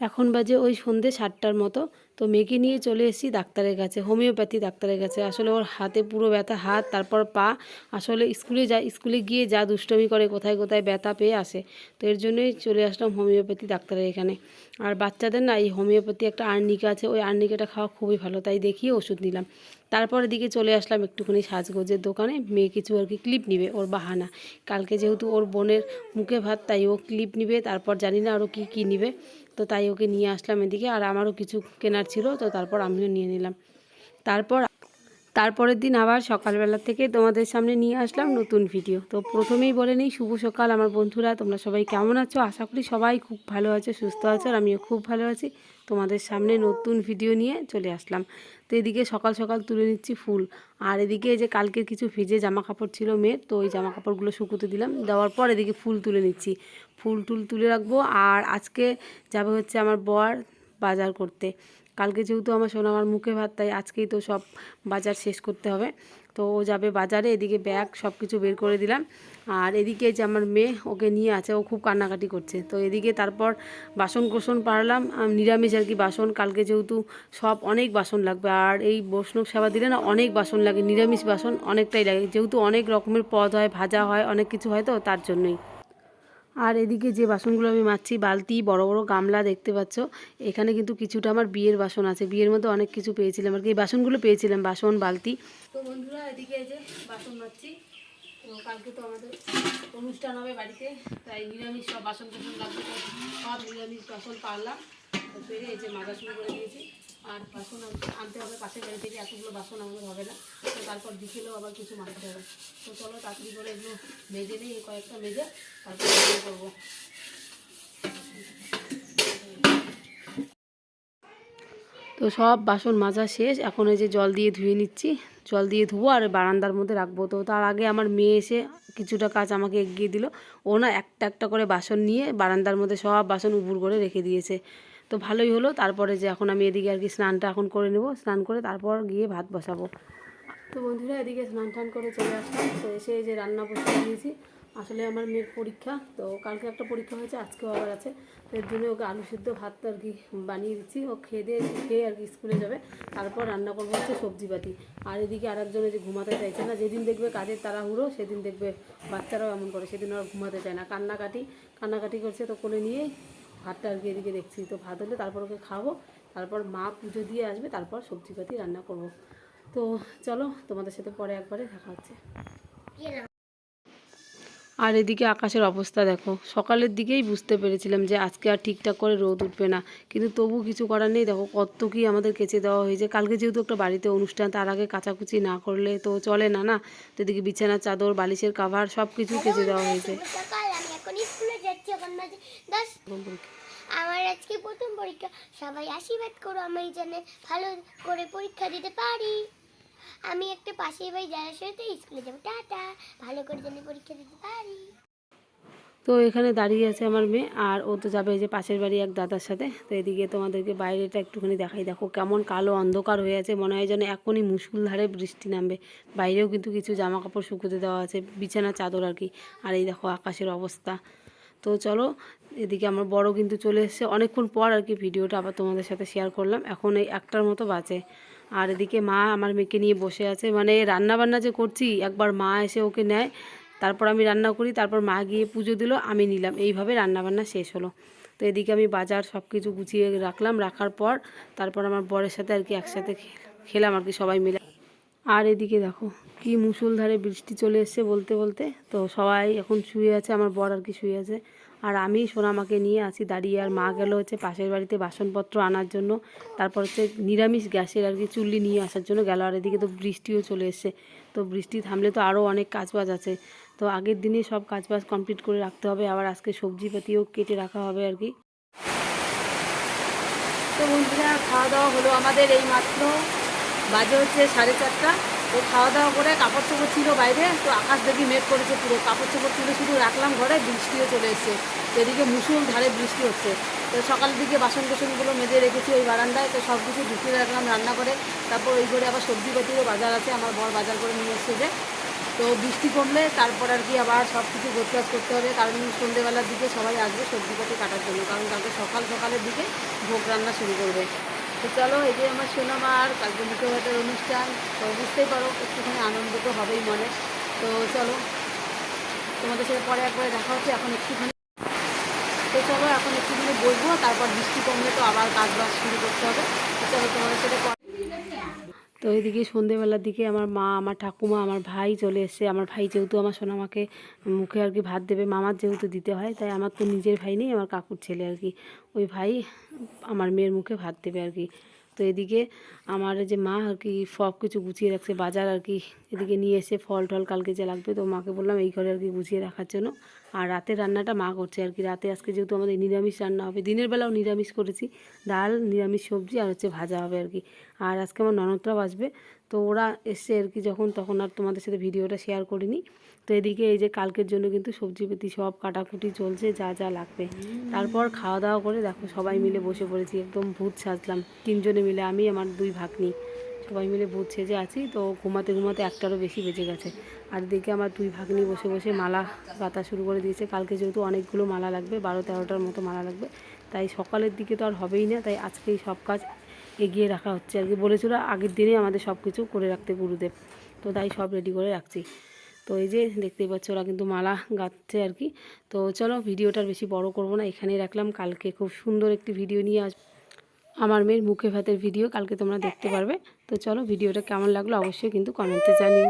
এখন বাজে ওই সন্ধে সাতটার মতো। তো মেয়েকে নিয়ে চলে এসেছি ডাক্তারের কাছে, হোমিওপ্যাথি ডাক্তারের কাছে। আসলে ওর হাতে পুরো ব্যথা, হাত, তারপর পা। আসলে স্কুলে যায় স্কুলে গিয়ে যা দুষ্টমি করে, কোথায় কোথায় ব্যথা পেয়ে আসে। তো এর জন্যই চলে আসলাম হোমিওপ্যাথি ডাক্তারের এখানে। আর বাচ্চাদের না, এই হোমিওপ্যাথি একটা আর্নিকা আছে, ওই আর্নিকাটা খাওয়া খুবই ভালো। তাই দেখিয়ে ওষুধ নিলাম। তারপর দিকে চলে আসলাম একটুখানি সাজগোজের দোকানে। মেয়ে কিছু আর কি ক্লিপ নিবে, ওর বাহানা। কালকে যেহেতু ওর বোনের মুখে ভাত, তাই ও ক্লিপ নিবে। তারপর জানি না আরও কী কী নিবে। তো তাই ওকে নিয়ে আসলাম এদিকে, আর আমারও কিছু কেনার ছিল, তো তারপর আমিও নিয়ে নিলাম। তারপর, তারপরের দিন আবার সকালবেলা থেকে তোমাদের সামনে নিয়ে আসলাম নতুন ভিডিও তো প্রথমেই বলে নিই, শুভ সকাল আমার বন্ধুরা, তোমরা সবাই কেমন আছো? আশা করি সবাই খুব ভালো আছো, সুস্থ আছো, আর আমিও খুব ভালো আছি। তোমাদের সামনে নতুন ভিডিও নিয়ে চলে আসলাম। তো এদিকে সকাল সকাল তুলে নিচ্ছি ফুল। আর এদিকে যে কালকের কিছু ভিজে জামা কাপড় ছিল মেয়ের, তো ওই জামা কাপড়গুলো শুকোতে দিলাম। দেওয়ার পর এদিকে ফুল তুলে নিচ্ছি। ফুল টুল তুলে রাখব। আর আজকে যাবে হচ্ছে আমার বর বাজার করতে। কালকে যেহেতু আমার শোনা আমার মুখে ভাত, তাই আজকেই তো সব বাজার শেষ করতে হবে। তো ও যাবে বাজারে, এদিকে ব্যাগ সব কিছু বের করে দিলাম। আর এদিকে যে আমার মেয়ে ওকে নিয়ে আছে, ও খুব কান্নাকাটি করছে। তো এদিকে তারপর বাসন কোসন পারলাম নিরামিষ আর কি বাসন। কালকে যেহেতু সব অনেক বাসন লাগবে, আর এই বৈষ্ণব সেবা দিলে না অনেক বাসন লাগে, নিরামিষ বাসন অনেকটাই লাগে। যেহেতু অনেক রকমের পদ হয়, ভাজা হয়, অনেক কিছু হয় তো, তার জন্যই। আর এদিকে যে বাসনগুলো আমি মাজছি, বালতি, বড় বড় গামলা দেখতে পাচ্ছ। এখানে কিন্তু কিছুটা আমার বিয়ের বাসন আছে। বিয়ের মধ্যে অনেক কিছু পেয়েছিলাম আর কি। এই বাসনগুলো পেয়েছিলাম, বাসন, বালতি। তো বন্ধুরা, এদিকে যে বাসন মাজছি। তো কালকে তো আমাদের অনুষ্ঠান হবে বাড়িতে। তাই নিরামিষ সব বাসন টাসন লাগবে সব নিরামিষ বাসন পারলাম। পেরে এই যে মাজা করে দিয়েছি। আর বাসন আনতে হবে, পাশের বাড়ি থেকে এতগুলো বাসন আমাদের হবে না। তো তারপর বিকেলেও আবার কিছু মাজতে হবে। তো চলো তাড়াতাড়ি করে এগুলো মেজে নিই কয়েকটা মেজে তারপর করব। তো সব বাসন মাজা শেষ, এখন এই যে জল দিয়ে ধুয়ে নিচ্ছি। জল দিয়ে ধুবো আর বারান্দার মধ্যে রাখব। তো তার আগে আমার মেয়ে এসে কিছুটা কাজ আমাকে এগিয়ে দিল। ও না একটা একটা করে বাসন নিয়ে বারান্দার মধ্যে সব বাসন উপুর করে রেখে দিয়েছে। তো ভালোই হলো। তারপরে যে এখন আমি এদিকে আর কি স্নানটা এখন করে নেব। স্নান করে তারপর গিয়ে ভাত বসাবো। তো বন্ধুরা, এদিকে স্নান টান করে চলে আসলাম। তো এসে যে রান্না বসিয়ে দিয়েছি। আসলে আমার মেয়ের পরীক্ষা। তো কালকে একটা পরীক্ষা হয়েছে, আজকেও আবার আছে। তো এর জন্য ওকে আলু সিদ্ধ ভাত আর কি বানিয়ে দিচ্ছি। ও খেয়ে দিয়ে খেয়ে আর কি স্কুলে যাবে। তারপর রান্না করব হচ্ছে সবজিপাতি আর এদিকে আরেকজনে যে ঘুমাতে চাইছে না। যেদিন দেখবে কাজের তাড়াহুড়ো, সেদিন দেখবে বাচ্চারাও এমন করে। সেদিন আর ঘুমাতে চায় না। কান্নাকাটি কান্নাকাটি করছে তো কোলে নিয়েই ভাতটা আর কি এদিকে দেখছি, তো ভাত হলে তারপর ওকে খাব তারপর মা পুজো দিয়ে আসবে, তারপর সবজিপাতি রান্না করব। তো চলো তোমাদের সাথে পরে একবারে দেখা হচ্ছে। আর এদিকে আকাশের অবস্থা দেখো, সকালের দিকেই বুঝতে পেরেছিলাম যে আজকে আর ঠিকঠাক করে রোদ উঠবে না, কিন্তু তবু কিছু করার নেই, দেখো কত কি আমাদের কেচে দেওয়া হয়েছে। কালকে যেহেতু একটা বাড়িতে অনুষ্ঠান, তার আগে কাচাকুচি না করলে তো চলে না না? তো এদিকে বিছানার চাদর, বালিশের কাভার সব কিছু কেচে দেওয়া হয়েছে। দশ। আমার আজকে প্রথম পরীক্ষা। সবাই আশীর্বাদ করো আমি যেন ভালো করে পরীক্ষা দিতে পারি। আমি একটা পাশের বাড়ি যারা সাথে স্কুলে যাব। টাটা। ভালো করে যেন পরীক্ষা দিতে পারি। তো এখানে দাঁড়িয়ে আছে আমার মেয়ে আর ও তো যাবে এই যে পাশের বাড়ি এক দাদার সাথে। তো এদিকে তোমাদেরকে বাইরেটা একটুখানি দেখাই। দেখো কেমন কালো অন্ধকার হয়ে আছে মনে হয় যেন এখনই মুসুলধারে বৃষ্টি নামবে। বাইরেও কিন্তু কিছু জামা কাপড় শুকোতে দেওয়া আছে বিছানা চাদর আর কি। আর এই দেখো আকাশের অবস্থা। তো চলো, এদিকে আমার বড় কিন্তু চলে এসেছে। অনেকক্ষণ পর আর কি ভিডিওটা আবার তোমাদের সাথে শেয়ার করলাম। এখন এই একটার মতো বাজে। আর এদিকে মা আমার মেয়েকে নিয়ে বসে আছে। মানে রান্না বান্না যে করছি, একবার মা এসে ওকে নেয়, তারপর আমি রান্না করি, তারপর মা গিয়ে পুজো দিল, আমি নিলাম। এইভাবে রান্না বান্না শেষ হলো। তো এদিকে আমি বাজার সব কিছু গুছিয়ে রাখলাম। রাখার পর তারপর আমার বরের সাথে আর কি একসাথে খেলাম আর কি সবাই মিলে। আর এদিকে দেখো কি মুষলধারে বৃষ্টি চলে এসছে বলতে বলতে। তো সবাই এখন শুয়ে আছে, আমার বর আর কি শুয়ে আছে। আর আমি সোনামাকে নিয়ে আছি দাঁড়িয়ে। আর মা গেল হচ্ছে পাশের বাড়িতে বাসনপত্র আনার জন্য। তারপর হচ্ছে নিরামিষ গ্যাসের আর কি চুল্লি নিয়ে আসার জন্য গেল। আর এদিকে তো বৃষ্টিও চলে এসছে। তো বৃষ্টি থামলে তো আরও অনেক কাজবাজ আছে। তো আগের দিনে সব কাজবাজ কমপ্লিট করে রাখতে হবে। আবার আজকে সবজিপাতিও কেটে রাখা হবে আর কি। তো বন্ধুরা, খাওয়া দাওয়া হলো আমাদের এই মাত্র বাজে হচ্ছে সাড়ে চারটা। তো খাওয়া দাওয়া করে কাপড় চোপড় ছিল বাইরে, তো আকাশ দেখি মেঘ করেছে পুরো। কাপড় চোপড় তুলে শুধু রাখলাম ঘরে, বৃষ্টিও চলে এসছে। এদিকে মুসুল ধারে বৃষ্টি হচ্ছে। তো সকালের দিকে বাসন কোসনগুলো মেজে রেখেছি ওই বারান্দায়, তো সব কিছু ঢুকিয়ে রাখলাম রান্না করে। তারপর ওই করে আবার সবজি পাতিরও বাজার আছে, আমার বর বাজার করে নিয়ে এসছে যে। তো বৃষ্টি কমলে তারপর আর কি আবার সব কিছু গোছগাছ করতে হবে, কারণ সন্ধেবেলার দিকে সবাই আসবে সবজিপাতি কাটার জন্য, কারণ কালকে সকাল সকালের দিকে ভোগ রান্না শুরু করবে। তো চলো, এই যে আমার সোনামার কালকে মুখে ভাতের অনুষ্ঠান, তো বুঝতেই পারো, একটুখানি আনন্দ তো হবেই মনে। তো চলো, তোমাদের সাথে পরে একবারে দেখা হচ্ছে, এখন একটুখানি। তো চলো, এখন একটুখানি বলব তারপর বৃষ্টি কমলে তো আবার কাজ বাজ শুরু করতে হবে। তো চলো, তোমাদের সাথে তো এদিকে সন্ধেবেলার দিকে আমার মা, আমার ঠাকুমা, আমার ভাই চলে এসছে। আমার ভাই যেহেতু আমার সোনামাকে মুখে আর কি ভাত দেবে, মামার যেহেতু দিতে হয়, তাই আমার তো নিজের ভাই নেই, আমার কাকুর ছেলে আর কি। ওই ভাই আমার মেয়ের মুখে ভাত দেবে আর কি। তো এদিকে আমার যে মা আর কি সব কিছু গুছিয়ে রাখছে, বাজার আর কি এদিকে নিয়ে এসে ফল টল কালকে যে লাগবে, তো মাকে বললাম এই ঘরে আর কি গুছিয়ে রাখার জন্য। আর রাতের রান্নাটা মা করছে আর কি। রাতে আজকে যেহেতু আমাদের নিরামিষ রান্না হবে, দিনের বেলাও নিরামিষ করেছি। ডাল, নিরামিষ সবজি আর হচ্ছে ভাজা হবে আর কি। আর আজকে আমার ননদরাও আসবে। তো ওরা এসছে আর কি যখন, তখন আর তোমাদের সাথে ভিডিওটা শেয়ার করিনি। তো এদিকে এই যে কালকের জন্য কিন্তু সবজি পেতি সব কাটাকুটি চলছে, যা যা লাগবে। তারপর খাওয়া দাওয়া করে দেখো সবাই মিলে বসে পড়েছি, একদম ভূত সাজলাম। তিনজনে মিলে, আমি, আমার দুই ভাগ ভাগ্নি। সবাই মিলে ভূত সেজে আছি, তো ঘুমাতে ঘুমাতে একটারও বেশি বেজে গেছে। আর দিকে আমার দুই ভাগ্নি বসে বসে মালা গাঁথা শুরু করে দিয়েছে। কালকে যেহেতু অনেকগুলো মালা লাগবে, বারো তেরোটার মতো মালা লাগবে। তাই সকালের দিকে তো আর হবেই না, তাই আজকেই সব কাজ এগিয়ে রাখা হচ্ছে। আর কি বলেছিল, আগের দিনেই আমাদের সব কিছু করে রাখতে গুরুদেব। তো তাই সব রেডি করে রাখছি। তো এই যে দেখতেই পাচ্ছ, ওরা কিন্তু মালা গাঁথছে আর কি। তো চলো ভিডিওটার বেশি বড় করব না, এখানেই রাখলাম। কালকে খুব সুন্দর একটি ভিডিও নিয়ে আস, আমার মেয়ের মুখে ভাতের ভিডিও কালকে তোমরা দেখতে পারবে। তো চলো ভিডিওটা কেমন লাগল অবশ্যই কিন্তু কমেন্টে জানিও।